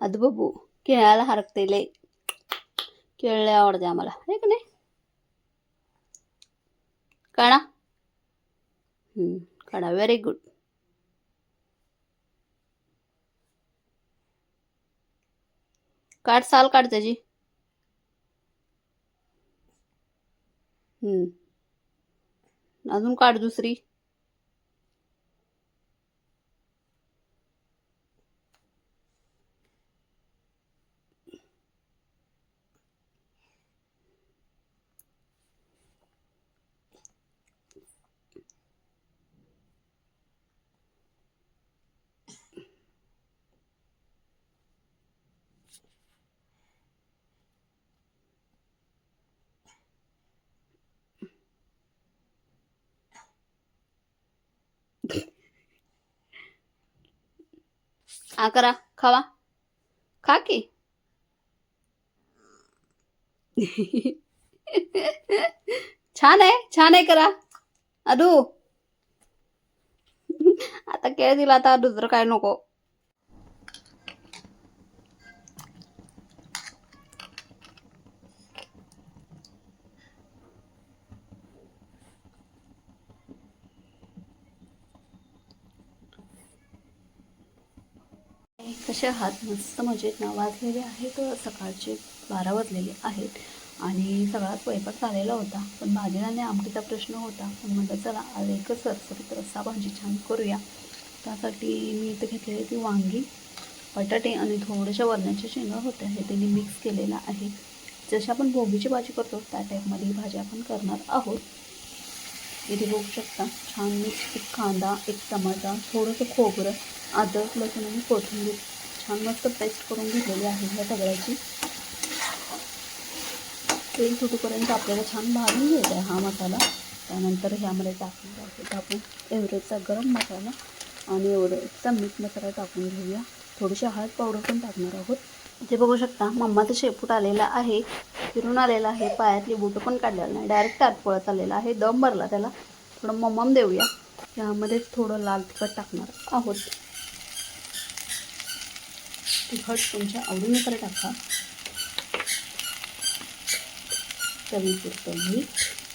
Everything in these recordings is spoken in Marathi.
आदू बघू खेळायला हरकते लय खेळले आवडते आम्हाला आहे का नाही काढा हम्म, काढा व्हेरी गुड काढ साल काढ त्याची अजून काढ दुसरी हा करा खावा. खा की. छान आहे छान आहे करा. अदू. आता केळ दिला आता दुसरं काय नको. कसे हात मस्त मजेत. ना वाजलेले आहेत सकाळचे बारा वाजलेले आहेत. आणि सगळा स्वयंपाक झालेला होता. पण भाजीला आणि आमटीचा प्रश्न होता. पण म्हटलं चला आज एकच सरसरीत रस्सा भाजी छान करूया. त्यासाठी मी इथं घेतलेली ती वांगी बटाटे आणि थोड्याशा वरण्याच्या शेंगा होत्या. हे त्यांनी मिक्स केलेलं आहे. जशी आपण भोगीची भाजी करतो त्या टाईपमध्ये भाजी आपण करणार आहोत. इथे बघू शकता छान मिक्स एक कांदा एक टमाटा थोडंसं खोबरं अद्रक लसूण आणि कोथिंबीर. छान मस्त पेस्ट करून घेतलेली आहे ह्या सगळ्याची. तेल सुटूपर्यंत आपल्याला छान भाजून घ्यायचा आहे हा मसाला. त्यानंतर ह्यामध्ये टाकून टाकून आपण एवढेचा गरम मसाला आणि एवढेचा मीठ मसाला टाकून घेऊया. थोडीशी हळद पावडर पण टाकणार आहोत. इथे बघू शकता मम्माचं शेपूट आलेला आहे फिरून आलेला आहे पायातली बुटं पण काढलेलं नाही. डायरेक्ट आत पळत आलेला आहे दम भरला त्याला. थोडं मम्मम देऊया. यामध्येच थोडं लाल तिखट टाकणार आहोत. तिखट तुमच्या आवडीनुसार टाका. चवीपुरतं मीठ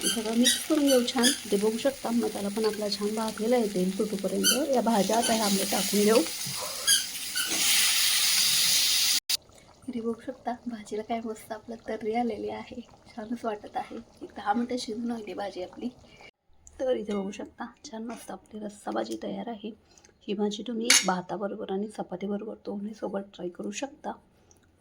मी. सगळं मिक्स करून घेऊ छान. ते बघू शकता मसाला पण आपला छान भाजलेला आहे तेल या भाज्या आता ह्यामध्ये टाकून घेऊ. तरी बघू शकता भाजीला काय मस्त आपलं तर्री आलेली आहे. छानच वाटत आहे. एक दहा मिनटं शिजून आली भाजी आपली. तर इथे बघू शकता छान मस्त आपली रस्सा भाजी तयार आहे. ही भाजी तुम्ही भाताबरोबर आणि चपातीबरोबर दोन्ही सोबत ट्राय करू शकता.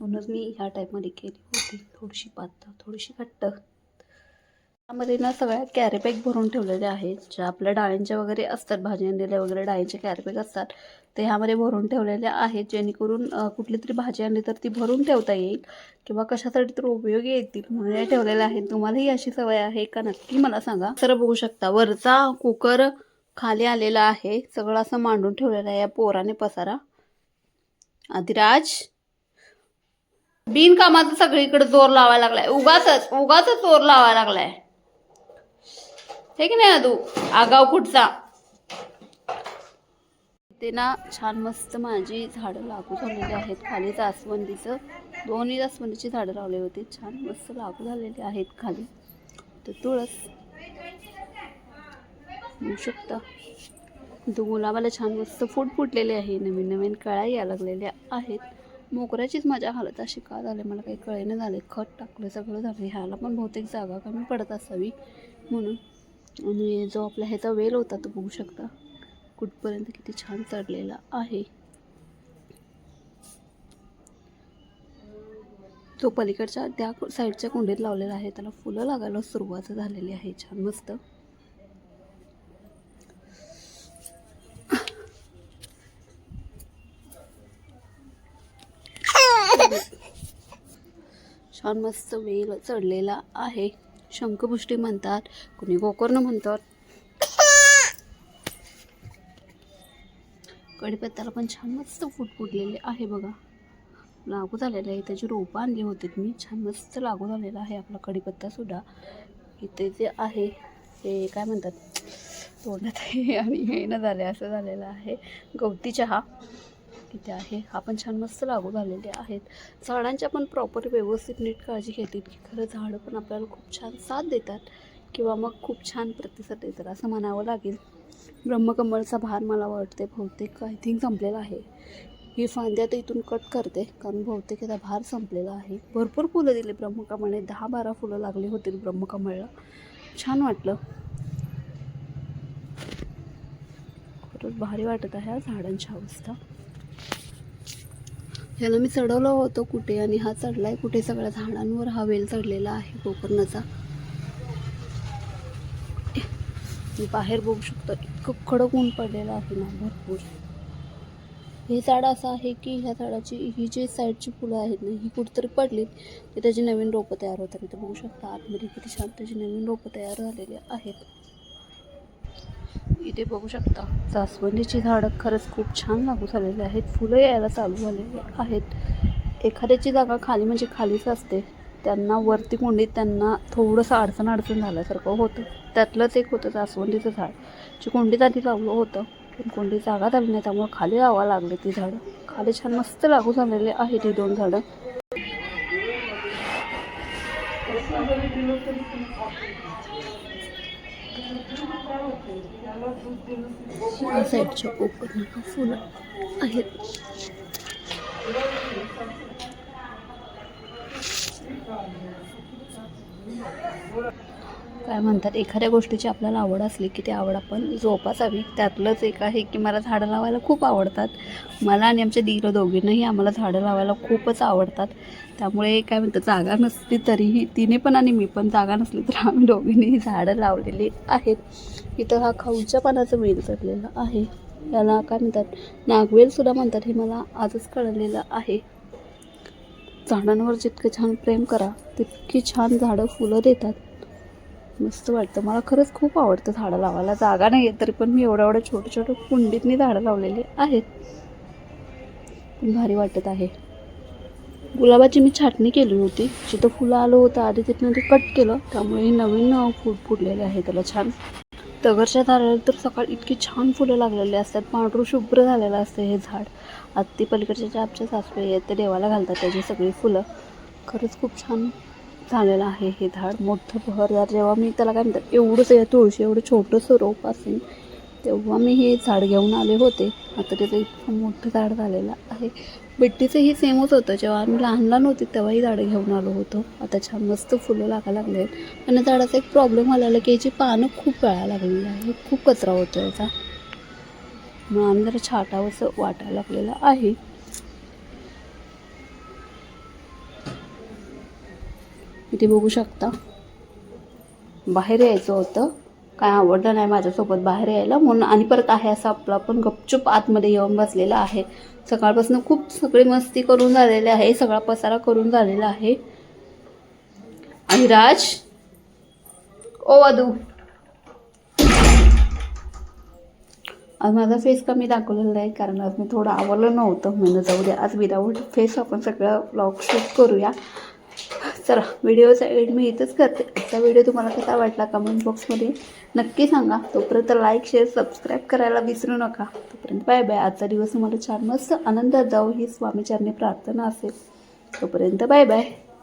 म्हणूनच मी ह्या टाईपमध्ये केली होती. थोडीशी पातळ थोडीशी घट्ट. त्यामध्ये ना सगळ्या कॅरीपॅक भरून ठेवलेल्या आहेत. ज्या आपल्या डाळींच्या वगैरे असतात भाजी आणलेल्या वगैरे डाळींचे कॅरीपॅक असतात ते ह्यामध्ये भरून ठेवलेले आहेत जेणेकरून कुठली तरी भाजी आणली तर ती भरून ठेवता येईल किंवा कशासाठी तर उपयोगी येतील म्हणून हे ठेवलेले आहेत. तुम्हालाही अशी सवय आहे का नक्की मला सांगा. सर बघू शकता वरचा कुकर खाली आलेला आहे. सगळं असं मांडून ठेवलेलं आहे. या पोराने पसारा. आदिराज? बिनकामाचा सगळीकडे जोर लावायला लागलाय. उगाच उगाच जोर लावायला लागलाय. हे की नाही अदू आगाव कुठचा? ते ना छान मस्त माझी झाडं लागू झालेली आहेत. खाली जास्वंदीचं दोन्ही जास्वंदीची झाडं लावली होती. छान मस्त लागू झालेली आहेत खाली. तर तुळस. होऊ शकता. तर गुलाबाला छान मस्त फूट फुटलेले आहे. नवीन नवीन कळ्या यायला लागलेल्या आहेत. मोगऱ्याचीच माझ्या हालत अशी का झाले? मला काही कळेनं झाले खत टाकलं सगळं झालं ह्याला पण बहुतेक जागा कमी पडत असावी म्हणून. आणि जो आपला ह्याचा वेल होता तो बघू शकता. कुठपर्यंत किती छान चढलेला आहे. जो पलीकडच्या त्या साईडच्या कुंडीत लावलेला आहे. त्याला फुलं लागायला सुरुवात झालेली आहे. छान मस्त. छान मस्त वेल चढलेला आहे. शंखपुष्टी म्हणतात. कुणी गोकर्ण म्हणतात. कडीपत्त्याला पण छान मस्त फूट फुटलेले आहे बघा. लागू झालेलं आहे. त्याची रोपं आणली होती मी. छान मस्त लागू झालेला आहे आपला कढीपत्तासुद्धा इथे जे आहे ते काय म्हणतात? तोंडात आहे आणि हे न झाले असं झालेलं आहे. गवती चहा इथे आहे. हा पण छान मस्त लागू झालेले आहेत. झाडांच्या पण प्रॉपर व्यवस्थित नीट काळजी घेतील की खरं झाडं पण आपल्याला खूप छान साथ देतात. किंवा मग खूप छान प्रतिसाद देतात असं म्हणावं लागेल. ब्रह्मकमळचा भार मला वाटते बहुतेक. आय थिंक संपलेला आहे. ही फांद्या तर इथून कट करते कारण बहुतेक याचा भार संपलेला आहे. भरपूर फुलं दिली ब्रह्मकमळने. दहा बारा फुलं लागली होतील ब्रह्मकमळला. छान वाटलं. खरंच भारी वाटत आहे हा झाडांची अवस्था. ह्याला मी चढवलं होतं कुठे आणि हा चढला आहे कुठे सगळ्या झाडांवर. हा वेल चढलेला आहे गोकर्णाचा तुम्ही बाहेर बघू शकता. इतकं कडक ऊन पडलेलं आहे ना भरपूर. हे झाड असं आहे की ह्या झाडाची ही जी साईडची फुलं आहेत ना ही कुठेतरी पडलीत की त्याची नवीन रोपं तयार होतात. इथं बघू शकता आतमध्ये किती छान त्याची नवीन रोपं तयार झालेली आहेत. इथे बघू शकता जास्वंदीची झाडं खरंच खूप छान लागू झालेली आहेत. फुलं यायला चालू झालेली आहेत. एखाद्याची जागा खाली म्हणजे खालीच असते. त्यांना वरती कुंडीत त्यांना थोडंसं अडचण अडचण झाल्यासारखं होतं. त्यातलंच एक होतं जास्वंदीचं झाड. जे कुंडीत आधी लावलं होतं पण कुंडी जागा झाली नाही त्यामुळे खाली लावा लागली ती झाडं. खाली छान मस्त लागू झालेले आहेत ही दोन झाडं. या साईडच्या कोकणाला फुलं आहेत. काय म्हणतात एखाद्या गोष्टीची आपल्याला आवड असली की ती आवड आपण जोपासावी. त्यातलंच एक आहे की मला झाडं लावायला खूप आवडतात. मला आणि आमच्या दीर दोघींनाही आम्हाला झाडं लावायला खूपच आवडतात. त्यामुळे काय म्हणतात जागा नसली तरीही तिने पण आणि मी पण जागा नसली तर आम्ही दोघींनीही झाडं लावलेली आहेत. इथं हा खाऊच्या पानाचं वेल चढलेलं आहे. याला काय म्हणतात नागवेलसुद्धा म्हणतात हे मला आजच कळलेलं आहे. झाडांवर जितकं छान प्रेम करा तितकी छान झाडं फुलं देतात. मस्त वाटतं. मला खरंच खूप आवडतं झाडं लावायला. जागा नाही आहे तरी पण मी एवढ्या एवढ्या छोटे छोटे कुंडीतनी झाडं लावलेली आहेत. पण भारी वाटत आहे. गुलाबाची मी छाटणी केली होती. जिथं फुलं आलं होतं आधी तिथनं ते कट केलं. त्यामुळे नवीन अं, फुटलेले आहे त्याला छान. तगरच्या झाडाला तर सकाळी इतकी छान फुलं लागलेली असतात. पांढरू शुभ्र झालेलं असतं हे झाड. आत्ती पलीकडच्या ज्या आमच्या सासू आहेत ते देवाला घालतात त्याची सगळी फुलं. खरंच खूप छान झालेलं आहे हे झाड. मोठं बहरदार. जेव्हा मी त्याला काय म्हणतात एवढंच या तुळशी एवढं छोटंसं रोप असेल तेव्हा मी हे झाड घेऊन आले होते. आता त्याचं इतकं मोठं झाड झालेलं आहे. बिट्टीचंही सेमच होतं. जेव्हा आम्ही लहान लहान होते तेव्हाही झाडं घेऊन आलो होतो. आता छान मस्त फुलं लागायला लागले आहेत. आणि झाडाचा एक प्रॉब्लेम आलेला की याची पानं खूप गळायला लागलेली आहे. खूप कचरा होतो याचा. मग आम्ही जरा छाटावंसं वाटायला लागलेलं आहे. इथे बघू शकता. बाहेर यायचं होतं. काय आवडलं नाही माझ्यासोबत बाहेर यायला म्हणून आणि परत आहे असं आपला पण गपचूप आतमध्ये येऊन बसलेला आहे. सकाळपासून खूप सगळी मस्ती करून झालेली आहे सगळा पसारा करून झालेला आहे. आणि राज? ओ वधू. आज माझा फेस कमी दाखवलेला आहे कारण आज मी थोडं आवडलं नव्हतं म्हणून जाऊ द्या आज विदाऊट फेस आपण सगळं ब्लॉग शूट करूया. चला व्हिडिओचा एड मी इथंच करते. आजचा व्हिडिओ तुम्हाला कसा वाटला कमेंट बॉक्समध्ये नक्की सांगा. तोपर्यंत लाईक शेअर सबस्क्राईब करायला विसरू नका. तोपर्यंत बाय बाय आजचा दिवस तुम्हाला छान मस्त आनंदात जाऊ ही स्वामीचरणी प्रार्थना असेल. तोपर्यंत बाय बाय